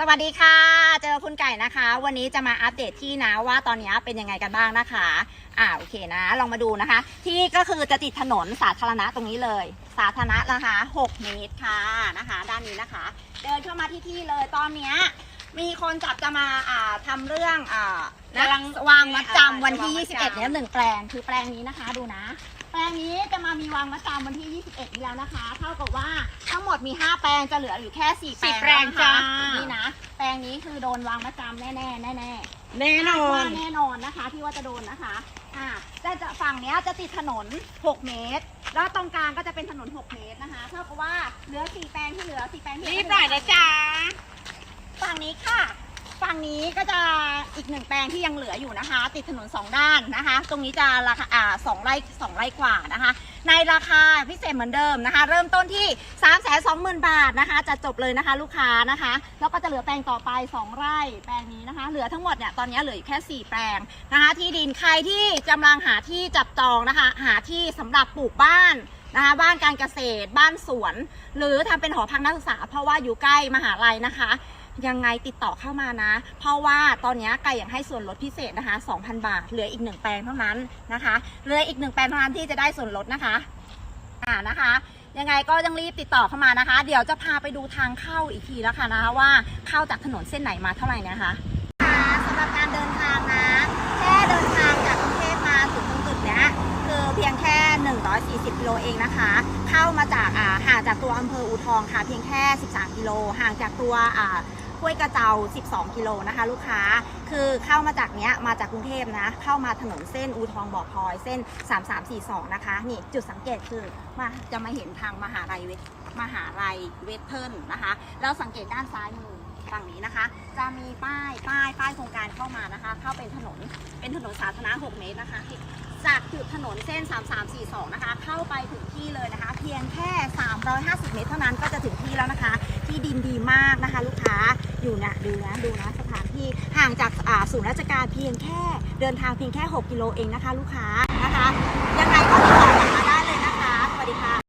สวัสดีค่ะ เจอคุณไก่นะคะ วันนี้จะมาอัปเดตที่นะว่าตอนนี้เป็นยังไงกันบ้างนะคะ อ่าโอเคนะ ลองมาดูนะคะ ที่ก็คือจะติดถนนสาธารณะตรงนี้เลย สาธารณะนะคะ 6 เมตรค่ะนะคะ ด้านนี้นะคะ เดินเข้ามาที่ที่เลยตอนเนี้ย มีคนจับจะมาอ่าทำเรื่องอ่านะกำลังวางมัดจำวันที่อ่าจะวางมัดจำ21เนี่ยหนึ่งแปลงคือแปลงนี้นะคะดูนะ แปลงนี้จะมามีวางมัดจำวันที่ 21นี้แล้วนะคะเท่ากับว่าทั้งหมดมี 5 แปลงจะเหลืออยู่แค่4แปลสี่งแปลงนะคะจ้านี่นะแปลงนี้คือโดนวางมัดจำแน่ๆแน่ๆแน่แน่นอว่าน แน่นอนนะคะที่ว่าจะโดนนะคะ อ่าแต่จะฝั่งเนี้ยจะติดถนน 6 เมตร แล้วตรงกลางก็จะเป็นถนน 6 เมตรนะคะ เท่ากับว่าเหลือ 4 แปลงที่เหลือ 4 แปลงที่เหลืรีบหน่อยนะจ๊ะฝั่ง นี้ค่ะ ฝั่งนี้ก็จะอีกหนึ่งแปลงที่ยังเหลืออยู่นะคะ ติดถนนสองด้านนะคะ ตรงนี้จะราคาอ่าสองไร่สองไร่กว่านะคะ ในราคาพิเศษเหมือนเดิมนะคะ เริ่มต้นที่3ามแสนสองหมื่นบาทนะคะ จะจบเลยนะคะลูกค้านะคะ แล้วก็จะเหลือแปลงต่อไป 2 ไร่แปลงนี้นะคะ เหลือทั้งหมดเนี่ยตอนนี้เหลืออยู่แค่ 4 แปลงนะคะ ที่ดินใครที่กำลังหาที่จับจองนะคะ หาที่สำหรับปลูกบ้านนะคะบ้านการเกษตรบ้านสวน หรือทำเป็นหอพักนักศึกษา เพราะว่าอยู่ใกล้มหาลัยนะคะ ยังไงติดต่อเข้ามานะ เพราะว่าตอนนี้ไก่ยังให้ส่วนลดพิเศษนะคะ 2,000 บาท เหลืออีกหนึ่งแปลงเท่านั้นนะคะ เหลืออีกหนึ่งแปลงเท่านั้นที่จะได้ส่วนลดนะคะ อ่านะคะยังไงก็ต้องรีบติดต่อเข้ามานะคะ เดี๋ยวจะพาไปดูทางเข้าอีกทีแล้วค่ะนะคะว่าเข้าจากถนนเส้นไหนมาเท่าไหร่นะคะสำหรับการเดินทางนะแค่เดินทางจากกรุงเทพมาถึงตรงจุดเนี้ยคือเพียงแค่ 140กิโลเองนะคะ เข้ามาจากอ่าห่างจากตัวอำเภออูทองค่ะ เพียงแค่ 13กิโลห่างจากตัวอ่า ห้วยกระเจ้า 12 กิโลนะคะ ลูกค้า คือเข้ามาจากเนี้ยมาจากกรุงเทพนะ เข้ามาถนนเส้นอูทองบ่อพลอยเส้น 3342 นะคะ นี่จุดสังเกตคือมาจะมาเห็นทางมหาลัยเวทมหาลัยเวทเทิร์นนะคะ แล้วสังเกตด้านซ้ายมือ ฝั่งนี้นะคะ จะมีป้ายป้ายป้ายโครงการเข้ามานะคะ เข้าเป็นถนนเป็นถนนสาธารณะ 6 เมตรนะคะ จากจุดถนนเส้น 3342 นะคะ เข้าไปถึงที่เลยนะคะ เพียงแค่ 350 เมตรเท่านั้นก็จะถึงที่แล้วนะคะ ที่ดินดีมากนะคะ ลูกค้าอยู่นะดูนะดูนะสถานที่ห่างจากศูนย์ราชการเพียงแค่เดินทางเพียงแค่ 6 กิโลเองนะคะ ลูกค้านะคะยังไงก็ติดต่อกลับมาได้เลยนะคะ สวัสดีค่ะ